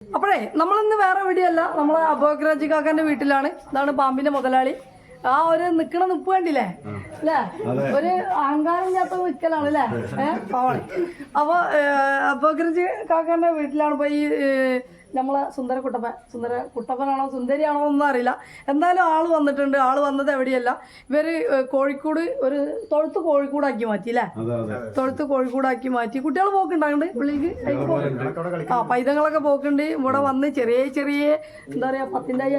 അപ്പോഴേ നമ്മളിന്ന് വേറെ എവിടെയല്ല നമ്മളെ അബോഗ്രാജി കാക്കാന്റെ വീട്ടിലാണ്. ഇതാണ് പാമ്പിന്റെ മുതലാളി. ആ ഒരു നിക്കണ നിപ്പ് കണ്ടില്ലേ? അല്ലേ? ഒരു അഹങ്കാരം ഇല്ലാത്ത നിക്കലാണ് അല്ലേ? ഏഹ് പാവാണ് അപ്പൊ അബോഗ്രാജി കാക്കാന്റെ വീട്ടിലാണ് ഇപ്പൊ ഈ നമ്മളെ സുന്ദര കുട്ടപ്പൻ സുന്ദര കുട്ടപ്പനാണോ സുന്ദരിയാണോ ഒന്നും അറിയില്ല. എന്തായാലും ആൾ വന്നിട്ടുണ്ട്. ആൾ വന്നത് എവിടെയല്ല. ഇവർ കോഴിക്കോട് ഒരു തൊഴുത്ത് കോഴിക്കോടാക്കി മാറ്റി അല്ലേ? അതെ അതെ. തൊഴുത്ത് കോഴിക്കോടാക്കി മാറ്റി. കുട്ടികൾ പോക്കുണ്ടാകുന്നുണ്ട് പുള്ളിക്ക് ആ പൈതങ്ങളൊക്കെ പോക്കുണ്ട്. ഇവിടെ വന്ന് ചെറിയ ചെറിയ എന്താ പറയാ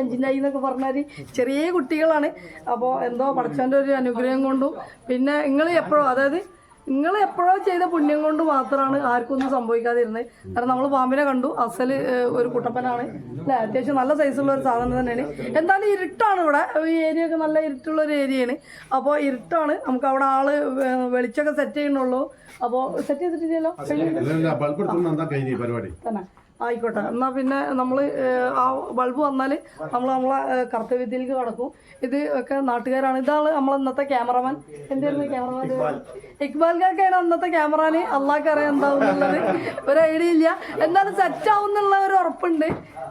അഞ്ചിന്റെ ആയി എന്നൊക്കെ പറഞ്ഞാൽ ചെറിയ കുട്ടികളാണ്. അപ്പോൾ എന്തോ പഠിച്ചവന്റെ ഒരു അനുഗ്രഹം കൊണ്ടും പിന്നെ നിങ്ങൾ എപ്പോഴും അതായത് നിങ്ങൾ എപ്പോഴോ ചെയ്ത പുണ്യം കൊണ്ട് മാത്രമാണ് ആർക്കൊന്നും സംഭവിക്കാതിരുന്നത് കാരണം നമ്മൾ പാമ്പിനെ കണ്ടു. അസൽ ഒരു കുട്ടപ്പനാണ്. അല്ലേ? അത്യാവശ്യം നല്ല സൈസുള്ള ഒരു സാധനം തന്നെയാണ്. എന്തായാലും ഇരുട്ടാണ് ഇവിടെ. ഈ ഏരിയ ഒക്കെ നല്ല ഇരുട്ടുള്ള ഒരു ഏരിയയാണ് അപ്പോൾ ഇരുട്ടാണ്. നമുക്ക് അവിടെ ആൾ വെളിച്ചൊക്കെ വെളിച്ചമൊക്കെ സെറ്റ് ചെയ്യണുള്ളൂ അപ്പോൾ സെറ്റ് ചെയ്തിട്ടില്ലല്ലോ തന്നെ. ആയിക്കോട്ടെ. എന്നാൽ പിന്നെ നമ്മൾ ആ ബൾബ് വന്നാൽ നമ്മൾ നമ്മളെ കർത്തവ്യത്തിലേക്ക് കടക്കും. ഇത് ഒക്കെ നാട്ടുകാരാണ്. ഇതാണ് നമ്മളെ ഇന്നത്തെ ക്യാമറമാൻ. എന്തായിരുന്നു ക്യാമറമാൻ? ഇക്ബാൽ കാക്കയാണ് അന്നത്തെ ക്യാമറാന് അള്ളാഹ് അറിയാം എന്താവും എന്നുള്ളത് ഒരു ഐഡിയ ഇല്ല. എന്നാലും സെറ്റ് ആവും എന്നുള്ള ഒരു ഉറപ്പുണ്ട്.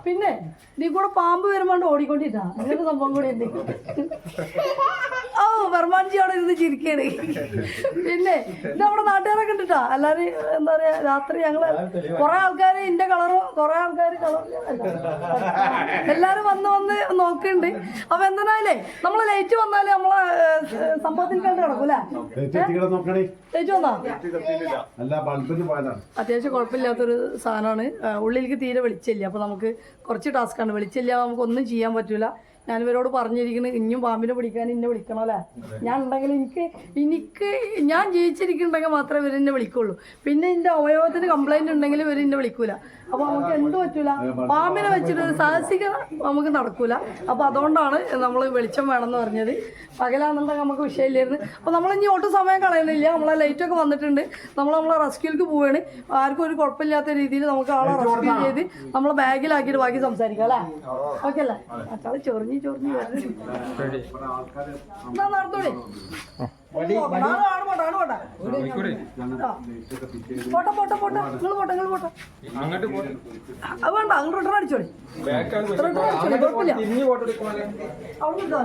പിന്നെ നീ കൂടെ പാമ്പ് വരുമ്പോണ്ട് ഓടിക്കൊണ്ടിട്ടാ അങ്ങനത്തെ സംഭവം കൂടി ഉണ്ട്. ഓ ബർമാൻജി അവിടെ ഇരുന്ന് ചിരിക്കാണ്. പിന്നെ ഇത് നമ്മുടെ നാട്ടുകാരൊക്കെ ഇട്ടിട്ടാ. അല്ലാതെ എന്താ പറയാ രാത്രി ഞങ്ങൾ കൊറേ ആൾക്കാര് ഇന്റെ കളറും കൊറേ ആൾക്കാര് കളർ എല്ലാരും വന്ന് വന്ന് നോക്കുന്നുണ്ട് അപ്പൊ എന്തിനാലേ നമ്മൾ ലൈറ്റ് വന്നാലേ നമ്മളെ സംഭവത്തിൽ കണ്ട് കിടക്കൂലേ ലൈറ്റ് വന്നാ? അത്യാവശ്യം കുഴപ്പമില്ലാത്തൊരു സാധനമാണ്. ഉള്ളിലേക്ക് തീരെ വെളിച്ചില്ല അപ്പൊ നമുക്ക് കുറച്ച് ടാസ്ക്കാണ് വെളിച്ചില്ല നമുക്ക് ഒന്നും ചെയ്യാൻ പറ്റൂല. ഞാൻ ഇവരോട് പറഞ്ഞിരിക്കുന്നത് ഇനിയും പാമ്പിനെ പിടിക്കാൻ എന്നെ വിളിക്കണം അല്ലേ? ഞാൻ ഉണ്ടെങ്കിൽ എനിക്ക് എനിക്ക് ഞാൻ ജീവിച്ചിരിക്കുന്നുണ്ടെങ്കിൽ മാത്രമേ ഇവർ എന്നെ വിളിക്കുള്ളൂ. പിന്നെ എന്റെ അവയവത്തിന് കംപ്ലൈന്റ് ഉണ്ടെങ്കിൽ ഇവർ എന്നെ വിളിക്കൂല. അപ്പോൾ നമുക്ക് എന്ത് പറ്റൂല? പാമ്പിനെ വെച്ചിട്ട് ഒരു സാഹസികത നമുക്ക് നടക്കൂല. അപ്പോൾ അതുകൊണ്ടാണ് നമ്മൾ വെളിച്ചം വേണമെന്ന് പറഞ്ഞത്. പകലാണെന്നുണ്ടെങ്കിൽ നമുക്ക് വിഷയമില്ലായിരുന്നു. അപ്പോൾ നമ്മൾ ഇനി ഒട്ടും സമയം കളയുന്നില്ല. നമ്മളെ ലൈറ്റൊക്കെ വന്നിട്ടുണ്ട്. നമ്മൾ നമ്മളെ റെസ്ക്യൂക്ക് പോവാണ്. ആർക്കും ഒരു കുഴപ്പമില്ലാത്ത രീതിയിൽ നമുക്ക് ആളെ റെസ്ക്യൂ ചെയ്ത് നമ്മളെ ബാഗിലാക്കിയിട്ട് ബാക്കി സംസാരിക്കാം അല്ലേ? ഓക്കെ അല്ലേ? മറ്റാൾ ചൊറിഞ്ഞ് ചൊറിഞ്ഞ് നടത്തോളി ആണ്, ആണ് പോട്ടെ, പോട്ടെ. ആ. പോട്ടെ നിങ്ങൾ പോട്ടെ. നിങ്ങൾ പോട്ടെ അത് വേണ്ട അങ്ങോട്ട് റിട്ടേൺ അടിച്ചോളി. റിട്ടേൺ അടിച്ചോളി കുഴപ്പമില്ല. തിരിഞ്ഞു ഫോട്ടോ എടുക്കുവാനേ അവിടെ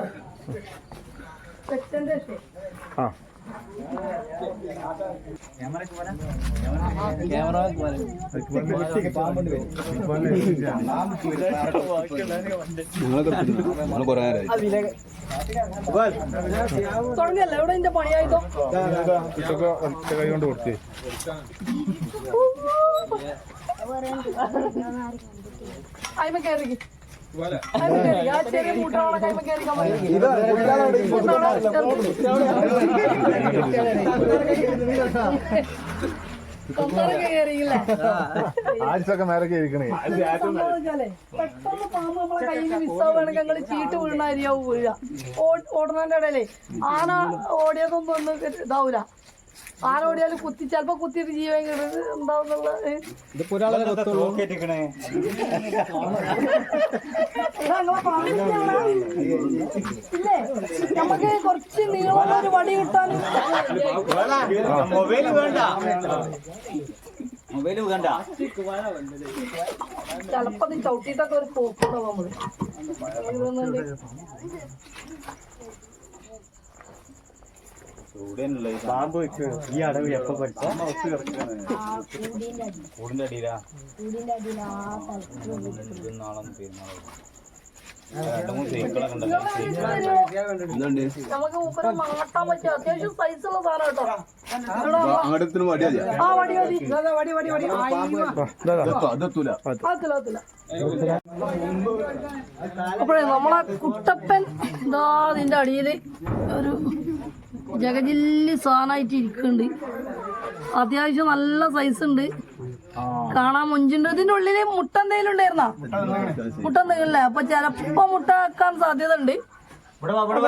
സെക്കൻഡ് ഷോ തുടങ്ങിയല്ലേ? എവിടെ എന്റെ പണിയായിട്ടോ കൈ കൊണ്ട് കൊടുത്തേ അയിമ കയറി ആഴ്ചയൊക്കെ നേരൊക്കെ ഇരിക്കണേ. പെട്ടെന്ന് പാമ്പ് നമ്മളെ കയ്യിൽ നിന്ന് മിസ്സാവുകയാണെങ്കിൽ ഞങ്ങൾ ചീട്ട് വീഴുന്ന അരിയാവും വീഴുക ഓടുന്നതിന്റെ ഇടയിലേ ആന ഓടിയതൊന്നും ഒന്നും ഇതാവൂല. ആന ഓടിയാലും കുത്തി ചിലപ്പോ കുത്തിയിട്ട് ജീവൻ? ഇല്ലേ? നമുക്ക് കുറച്ച് നീളമുള്ള ഒരു വടി കിട്ടാനും മൊബൈൽ വേണ്ട. മൊബൈൽ വേണ്ട. ചിലപ്പോ ചവിട്ടിട്ടൊക്കെ ഒരു പോക്കുണ്ടാവും നമ്മൾ. പാമ്പ് ഈ അടവ് എപ്പോ പഠിച്ചു? കൂടിന്റെ അടിയിലാ? നാളെ പെരുന്നാളാവും രണ്ട് മൂന്ന് സൈക്കിളൊക്കെ ഉണ്ടാവും നമുക്ക് മൂപ്പരെ മാട്ടാൻ പറ്റിയ അത്യാവശ്യം സൈസുള്ള സാധനം കേട്ടോ. അങ്ങോട്ടത്തിന് മടിയാ ആ വടി മതി. ഇതാ, വടി വടി വടി. ആയിരം അതെത്തൂല ആത്തില്ല ആത്തില്ല അപ്പോഴേ നമ്മളെ കുട്ടപ്പൻ ഇതാ നിന്റെ അടിയിൽ ഒരു ജഗജില്ലി സാധനമായിട്ട് ഇരിക്കുന്നുണ്ട്. അത്യാവശ്യം നല്ല സൈസ് ഉണ്ട്. കാണാൻ മുഞ്ചുണ്ട്. ഇതിന്റെ ഉള്ളിൽ മുട്ട എന്തെങ്കിലും ഉണ്ടായിരുന്നാ? മുട്ട എന്തെങ്കിലും. അപ്പൊ ചിലപ്പോ മുട്ട ആക്കാൻ സാധ്യത ഉണ്ട്.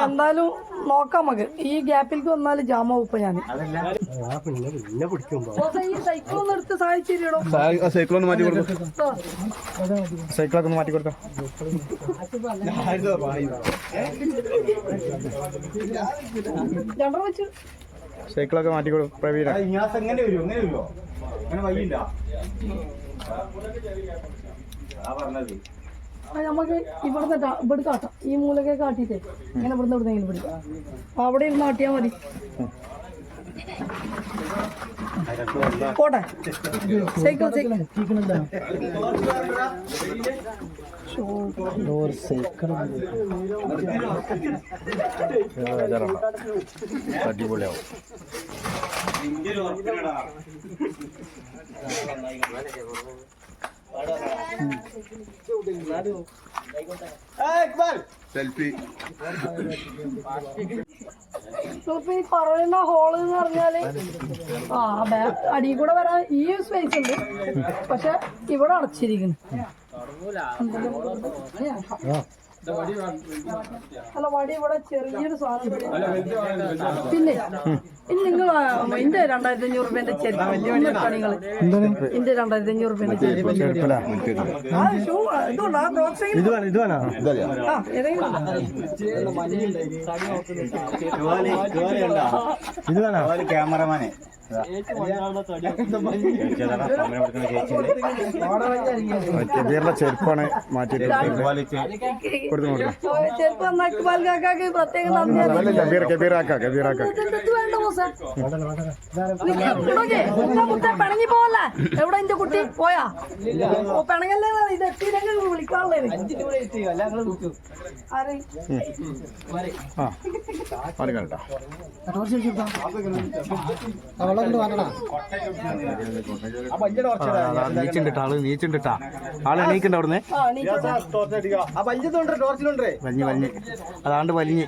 എന്തായാലും നോക്കാം നമുക്ക് ഈ ഗ്യാപ്പിലേക്ക് വന്നാൽ ജാമാവും ഇപ്പൊ ഞാൻ ഈ സൈക്കിൾ ഒന്ന് എടുത്ത് സഹായിച്ചിരിക്കണോ സൈക്കിൾ ഒന്ന് മാറ്റി കൊടുക്കാം സൈക്കിളൊക്കെ ഒന്ന് മാറ്റി കൊടുക്കാം രണ്ടര വെച്ചു സൈക്കിളൊക്കെ മാറ്റി കൊടുക്കും പ്രവീണ എങ്ങനെ വരും എങ്ങനെ വരുമോ അങ്ങനെ വയ്യില്ല ആ, നമുക്ക് ഇവിടുന്ന് ഇവിടെ കാട്ടാം. ഈ മൂലക്കെ കാട്ടിട്ടേ ഇങ്ങനെ ഇവിടുന്ന് ഇവിടുന്നെങ്കിലും പിടിക്കാം. അപ്പൊ അവിടെ ഇരുന്ന് കാട്ടിയാ മതി. പോട്ടെ? Cycle cycle. അടിപൊളിയാവും. സെൽഫി ഇപ്പൊ ഈ പറയുന്ന ഹോൾ എന്ന് പറഞ്ഞാൽ ആ അടി കൂടെ വരാൻ ഈ സ്പേസ് ഉണ്ട്. പക്ഷെ ഇവിടെ അടച്ചിരിക്കുന്നു. അല്ല വടി ഇവിടെ ചെറിയൊരു സാധനം പിന്നെ ഇനി നിങ്ങൾ എന്റെ രണ്ടായിരത്തി അഞ്ഞൂറ് രൂപന്റെ ചെരുപ്പ് പണികൾ എന്റെ രണ്ടായിരത്തി അഞ്ഞൂറ് രൂപന്റെ ചെരുപ്പ് ക്യാമറമാനെ. ചെരുപ്പാണ് മാറ്റിയിട്ട് പ്രത്യേകം നന്ദി വേണ്ട മോസേ പിണങ്ങി പോവല്ല? എവിടെ എന്റെ കുട്ടി? പോയാ? ഓ പിണങ്ങല്ലേ? ഇത് എത്തിയില്ലെങ്കിൽ വിളിക്കാനുള്ളേ ആരെ? ആ. ആരും കേട്ടോ നീച്ചുണ്ടിട്ടാ ആൾ നീച്ചുണ്ടിട്ടാ ആൾ എണീക്കണ്ട അവിടുന്ന്? ആ നീക്കട്ടെ വലിഞ്ഞ് വലിഞ്ഞ്. അതാണ്ട് വലിഞ്ഞ്.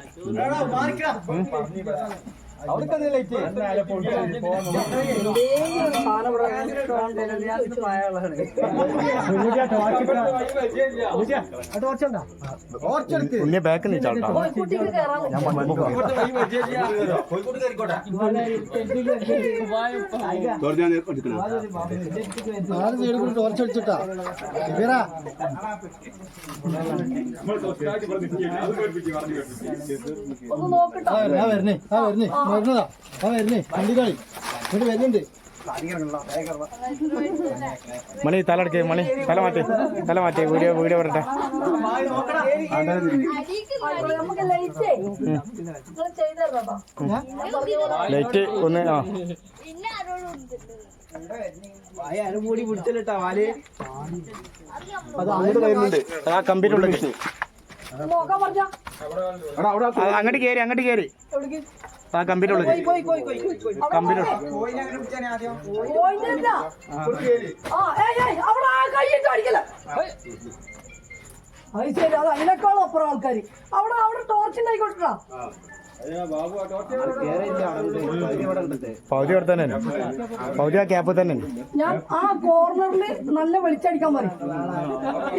ഉണ്ണിയെ ബാക്ക് ഓ, ഈ കുട്ടിക്ക് കയറാൻ ഒന്ന്. നോക്കട്ടോ. ആ വരണേ. ആ വരണേ. വരുന്നതാ ആ വരണേ വണ്ടിക്കാളി ഇങ്ങോട്ട് വരുന്നുണ്ട്. മണി തല എടുക്കേ മണി. തല മാറ്റി തല മാറ്റി. വീഡിയോ വീഡിയോ വരട്ടെ. നമുക്ക് ലൈറ്റേ ഒന്ന് ആ. അത് അങ്ങോട്ട് വരുന്നുണ്ട്. ആ അങ്ങോട്ട് കയറി അങ്ങോട്ട് കയറി ആ അത് ശരി അത് അതിനേക്കാളും അപ്പുറം ആൾക്കാർ അവിടെ അവിടെ ടോർച്ച് ഉണ്ടായിക്കോട്ടാ പൗതി അവിടെ തന്നെ പൗതി ആ ക്യാപ്പ് തന്നെ ഞാൻ ആ കോർണറിൽ നല്ല വെളിച്ചടിക്കാൻ പറയും.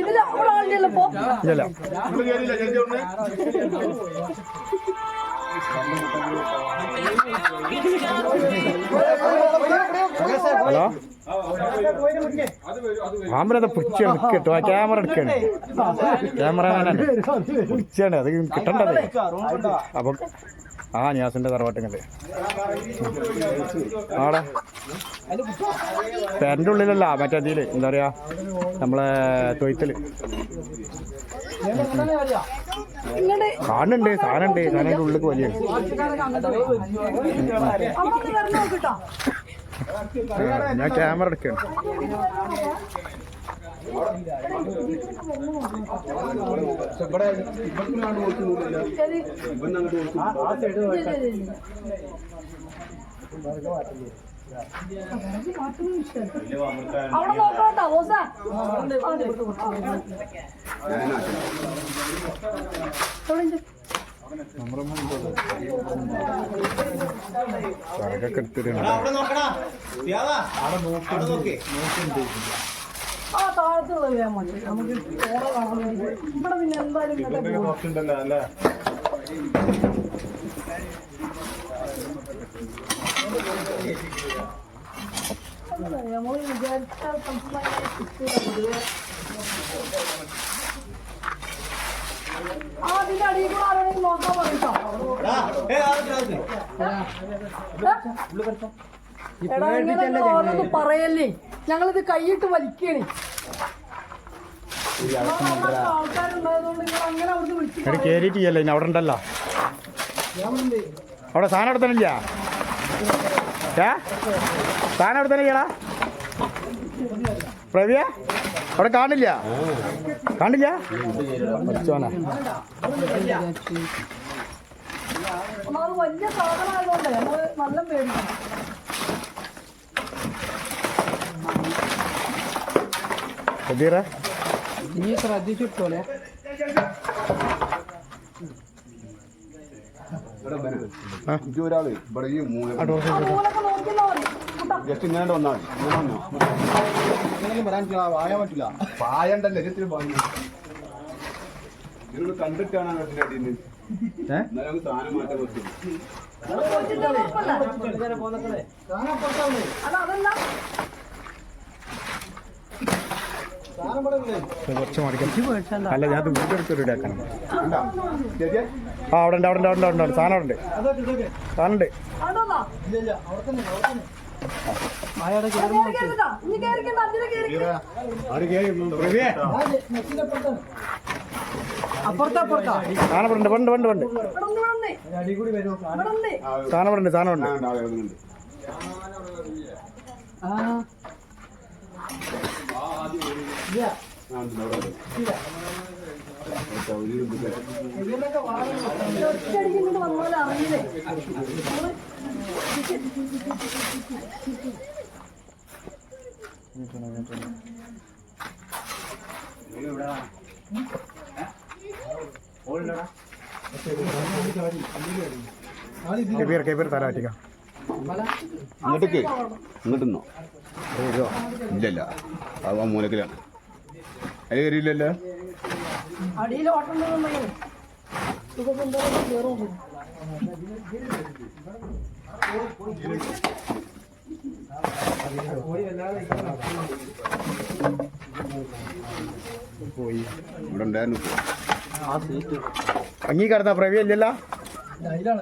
ഇതിൽ അവിടെ ആളില്ലല്ലോ ഇപ്പൊ ഇല്ലല്ല. ഹലോ? ക്യാമറ പിടിച്ചാണ് കേട്ടോ ആ ക്യാമറ എടുക്കാണ്. ക്യാമറമാനാണ് പിടിച്ചാണ്. അത് കിട്ടണ്ടത്. അപ്പൊ ആ നിയാസിന്റെ തറവാട്ടിങ്ങല്ലേ. ആടെ? പെരന്റെ ഉള്ളിലല്ല മറ്റേ അതിൽ എന്താ പറയാ? നമ്മളെ തൊയ്ത്തൽ. ഇങ്ങോട്ട് കാണണ്ടേ കാണേണ്ട സാധനത്തിന്റെ ഉള്ളിലേക്ക് വലിയ. ഞാൻ ക്യാമറ എടുക്കാണ്. ഇവിടെ ഇല്ല, ഇല്ല, ഇല്ല. അവിടെ നോക്കട്ടോ ഓസ വിറകൊക്കെ എടുത്തിട്ടുണ്ട് ആ താഴത്തുള്ള വേഗം മതി നമുക്ക് ഇവിടെ പിന്നെ എന്തായാലും പറയല്ലേ ഞങ്ങളിത് കൈയിട്ട് വലിക്കണേ കേറിയിട്ടില്ല ഇനി അവിടെ ഉണ്ടല്ലോ. അവിടെ സാധനം എടുത്തണില്ല. സാധനം ചെയ്യടാ പ്രവിയ അവിടെ കാണില്ല? കാണില്ല? പഠിച്ചോനെ അത് വലിയ സാധനമായതുകൊണ്ട് നമ്മൾ നല്ല പേടിക്കണം കബീറ നീ ശ്രദ്ധിച്ചിട്ടോലെ ഒരാൾ ഇവിടെ ഈ ജസ്റ്റ് ഇങ്ങനെ നോക്കിന്നാ മതി. വരാൻ പറ്റില്ല. പായണ്ടല്ലേ ഇത്തിരി പായ ഇതിനോട് കണ്ടിട്ടാണ് അങ്ങനത്തെ അടിയിൽ എന്നാലും സാധനം കുറച്ച് അല്ല ഞാൻ വീടെടുത്ത് റെഡിയാക്കണം ആ അവിടെ ഉണ്ട് അവിടെ ഉണ്ട് അവിടെ ഉണ്ട് സാധനം അവിടെ ഉണ്ട്. സാധനം ഉണ്ട്. അതൊന്നാ ഇല്ല ഇല്ല. അവിടെ തന്നെ അവിടെ തന്നെ കേറിക്കരുതാ ഇനി കേറിക്കണ്ട അതിന് കേറിക്കരുത് അപ്പുറത്താ അപ്പുറത്താ സാധനം ഇവിടെ ഉണ്ട് ഉണ്ട് ഉണ്ട് ഉണ്ട് ഇവിടെ ഉണ്ട് ഇവിടെ ഉണ്ട് അടി കൂടി വരുമോ ഇവിടെ ഉണ്ട് സാധനം ഇവിടെ ഉണ്ട് സാധനം ഉണ്ട് ഉണ്ടാവുന്നുണ്ട് ഒറ്റയടിക്ക് ഇങ്ങോട്ട് വന്നപോലെ ഇങ്ങോട്ടേക്ക്. ഇങ്ങോട്ടുന്നോ. ഇല്ലല്ല. അത് മൂലക്കിലാണ്. അത് കയറിയില്ലല്ലോ? അടിയിൽ ഇവിടെ ഉണ്ടായിരുന്നു അങ്ങീ കിടന്ന പ്രവി അല്ലല്ലോ? അതിലാണ്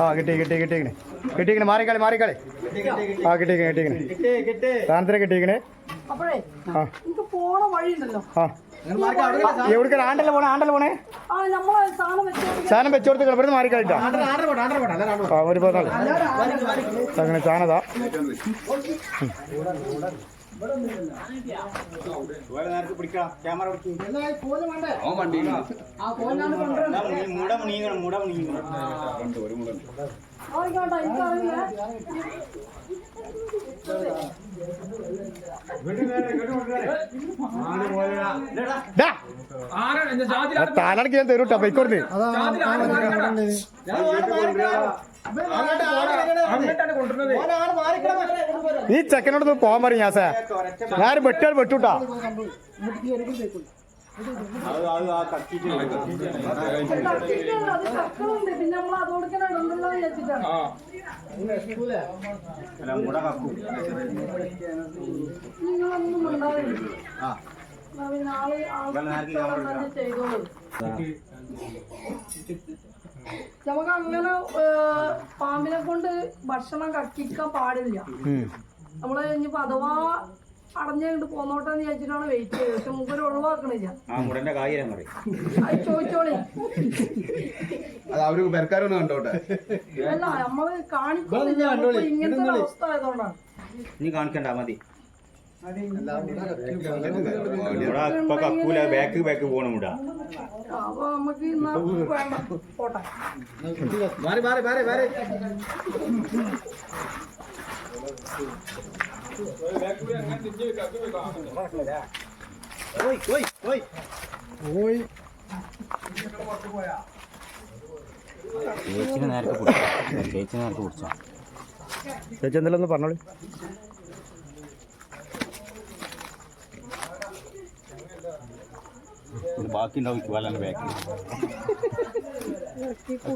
ആ കിട്ടി കിട്ടി കിട്ടിക്കണേ. കിട്ടിക്കണേ മാറിക്കളി മാറിക്കളി. ആ കിട്ടിക്കണേ കിട്ടിക്കണേ. സാധനത്തിന് കിട്ടിക്കണേ. എവിടേക്ക് ആണ്ടല്ലേ പോണേ ആണ്ടല്ലേ പോണേ? സാധനം വെച്ചു വെച്ചോടത്ത് ഇവിടെ മാറിക്കളിട്ടോ? ഒരു പോന്നാളി അങ്ങനെ സാധനതാ താലടക്ക് ഞാൻ തരൂട്ടോ കൊണ്ടുവരുന്നത് ഈ ചെക്കനോട് പോകാൻ പറയും ഞാൻ സാർ ഞാൻ വെട്ടാൽ വെട്ടൂട്ടാ. നിങ്ങളൊന്നും ചെയ്തോളൂ നമുക്ക് അങ്ങനെ പാമ്പിനെ കൊണ്ട് ഭക്ഷണം കക്കിക്കാൻ പാടില്ല. നമ്മൾ ഇനിയിപ്പോ അഥവാ അടഞ്ഞുകൊണ്ട് പോന്നോട്ടെന്ന് വിചാരിച്ചിട്ടാണ് വെയിറ്റ് ചെയ്തത്. പക്ഷെ മുമ്പ് ഒഴിവാക്കണില്ല. അത് ചോദിച്ചോളി. അത് അവർ പെരക്കാരൊന്നും കണ്ടോട്ടെ. അല്ല നമ്മൾ കാണിക്കുന്നില്ല. ഇങ്ങനത്തെ ഒരു അവസ്ഥ ആയതുകൊണ്ടാണ്. നീ കാണിക്കണ്ട മതി. ഇപ്പൊ കക്കൂല ബാക്ക് ബാക്ക് പോണം ഇവിടെ അപ്പൊ നമുക്ക് പോട്ടെ. മാറി മാറി മാറി മാറി. ഓയ് ചേച്ചിനെ നേരത്തെ കുടിച്ചോ. ചേച്ചി നേരത്തെ കുടിച്ചോ. ചേച്ചി എന്തെല്ലാം ഒന്ന് പറഞ്ഞോളി. ഇത് ബാക്കി ഉണ്ടാവും വല്ലാണ്ട് ബാക്കിൽ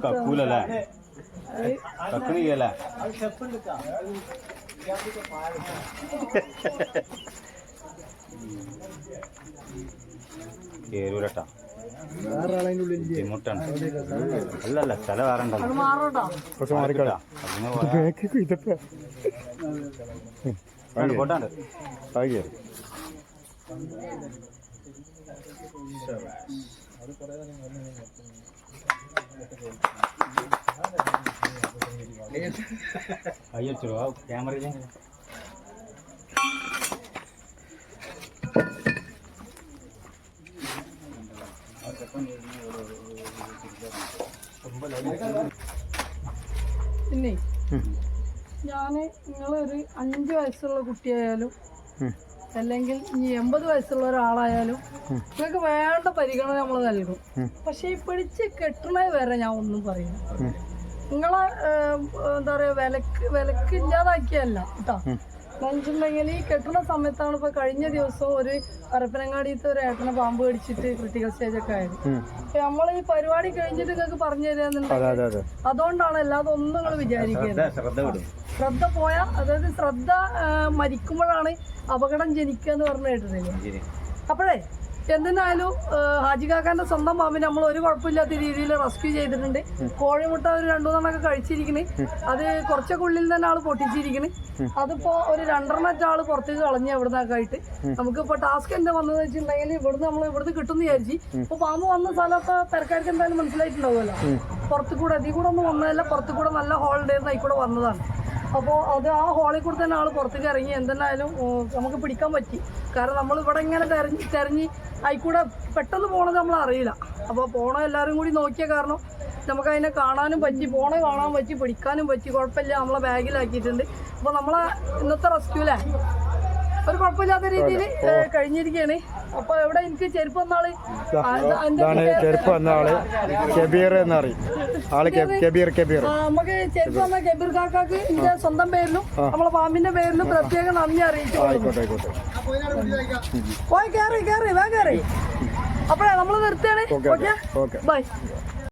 കക്കൂലല്ലേ കക്കണിയല്ലേ കേരൂരട്ടാ വേറെ ആളതിന്റെ ഉള്ളിൽ ഇല്ലേ? ബുദ്ധിമുട്ടാണ് അല്ലല്ല സ്ഥലം വേറെ ഉണ്ടല്ലോ അത്. പോട്ടാണ്ട് ആകിയ അയ്യോ ക്യാമറയിൽ പിന്നെ ഞാൻ നിങ്ങളൊരു അഞ്ചു വയസ്സുള്ള കുട്ടിയായാലും അല്ലെങ്കിൽ ഇനി എൺപത് വയസ്സുള്ള ഒരാളായാലും നിങ്ങൾക്ക് വേണ്ട പരിഗണന നമ്മൾ നൽകും. പക്ഷെ ഈ പിടിച്ച് കെട്ടണത് വരെ ഞാൻ ഒന്നും പറയില്ല. നിങ്ങളെ എന്താ പറയാ വിലക്ക് വിലക്ക് ഇല്ലാതാക്കിയല്ല കേട്ടോ. വെച്ചിട്ടുണ്ടെങ്കിൽ ഈ കെട്ടുന്ന സമയത്താണ് ഇപ്പൊ കഴിഞ്ഞ ദിവസം ഒരു പരപ്പനങ്ങാടിയത്തെ ഒരു ഏട്ടനെ പാമ്പ് കടിച്ചിട്ട് ക്രിട്ടിക്കൽ സ്റ്റേജ് ഒക്കെ ആയത് നമ്മൾ ഈ പരിപാടി കഴിഞ്ഞിട്ട് നിങ്ങൾക്ക് പറഞ്ഞു തരാന്നുണ്ടെങ്കിൽ അതെ അതെ അതുകൊണ്ടാണ് അല്ലാതെ ഒന്നും നിങ്ങൾ വിചാരിക്കുന്നത് ശ്രദ്ധ പോയാൽ അതായത് ശ്രദ്ധ മരിക്കുമ്പോഴാണ് അപകടം ജനിക്കുക എന്ന് പറഞ്ഞു കേട്ടിട്ടില്ലേ? അപ്പോഴേ എന്തിനായാലും ആ, ഹാജി കാക്കാന്റെ സ്വന്തം പാമ്പിനെ നമ്മൾ ഒരു കുഴപ്പമില്ലാത്ത രീതിയിൽ റെസ്ക്യൂ ചെയ്തിട്ടുണ്ട്. കോഴിമുട്ട ഒരു രണ്ടു മൂന്നെണ്ണൊക്കെ കഴിച്ചിരിക്കണ്. അത് കുറച്ചൊക്കെ ഉള്ളിൽ തന്നെ ആൾ പൊട്ടിച്ചിരിക്കണ്. അതിപ്പോ ഒരു രണ്ടെണ്ണറ്റ ആൾ പുറത്തേക്ക് കളഞ്ഞു എവിടുന്നൊക്കെ ആയിട്ട് നമുക്കിപ്പോ ടാസ്ക് എന്താ വന്നതെന്ന് വെച്ചിട്ടുണ്ടെങ്കിൽ ഇവിടുന്ന് നമ്മൾ ഇവിടുന്ന് കിട്ടുമെന്ന് വിചാരിച്ചു. ഇപ്പൊ പാമ്പ് വന്ന സ്ഥലമൊക്കെ പെരക്കാർക്ക് എന്തായാലും മനസ്സിലായിട്ടുണ്ടാവുമല്ലോ. പുറത്തു കൂടെ അതിൽ കൂടെ ഒന്നും വന്നതല്ല പുറത്തു കൂടെ നല്ല ഉണ്ടായിരുന്നു അതിൽ വന്നതാണ്. അപ്പോൾ അത് ആ ഹോളിൽ കൂടെ തന്നെ ആൾ പുറത്തേക്ക് ഇറങ്ങി എന്തെന്നായാലും നമുക്ക് പിടിക്കാൻ പറ്റി. കാരണം നമ്മൾ ഇവിടെ ഇങ്ങനെ തെരഞ്ഞ് തെരഞ്ഞ് അതിൽക്കൂടെ പെട്ടെന്ന് പോണത് നമ്മൾ അറിയില്ല. അപ്പോൾ പോണ എല്ലാവരും കൂടി നോക്കിയ കാരണം നമുക്ക് അതിനെ കാണാനും പറ്റി പോണ കാണാൻ പറ്റി പിടിക്കാനും പറ്റി കുഴപ്പമില്ല നമ്മളെ ബാഗിലാക്കിയിട്ടുണ്ട്. അപ്പോൾ നമ്മളെ ഇന്നത്തെ റെസ്ക്യൂ അല്ലേ ഒരു കുഴപ്പമില്ലാത്ത രീതിയിൽ കഴിഞ്ഞിരിക്കുകയാണ് അപ്പോൾ എവിടെ എനിക്ക് ചെരുപ്പ് ഇതാണ് ചെരുപ്പ് ആൾ. കബീർ എന്നറിയും ആൾ കബീർ കബീർ. നമുക്ക് ചെരുപ്പ് വന്ന കബീർ കാക്കാക്ക് എന്റെ സ്വന്തം പേരിലും നമ്മളെ പാമ്പിന്റെ പേരിലും പ്രത്യേകം നന്ദി അറിയിച്ചു. ആയിക്കോട്ടെ ആയിക്കോട്ടെ. പോയി കേറി കേറി വേ കേറി. അപ്പോഴേ ഓക്കെ ഓക്കെ? ഓക്കെ. ബൈ.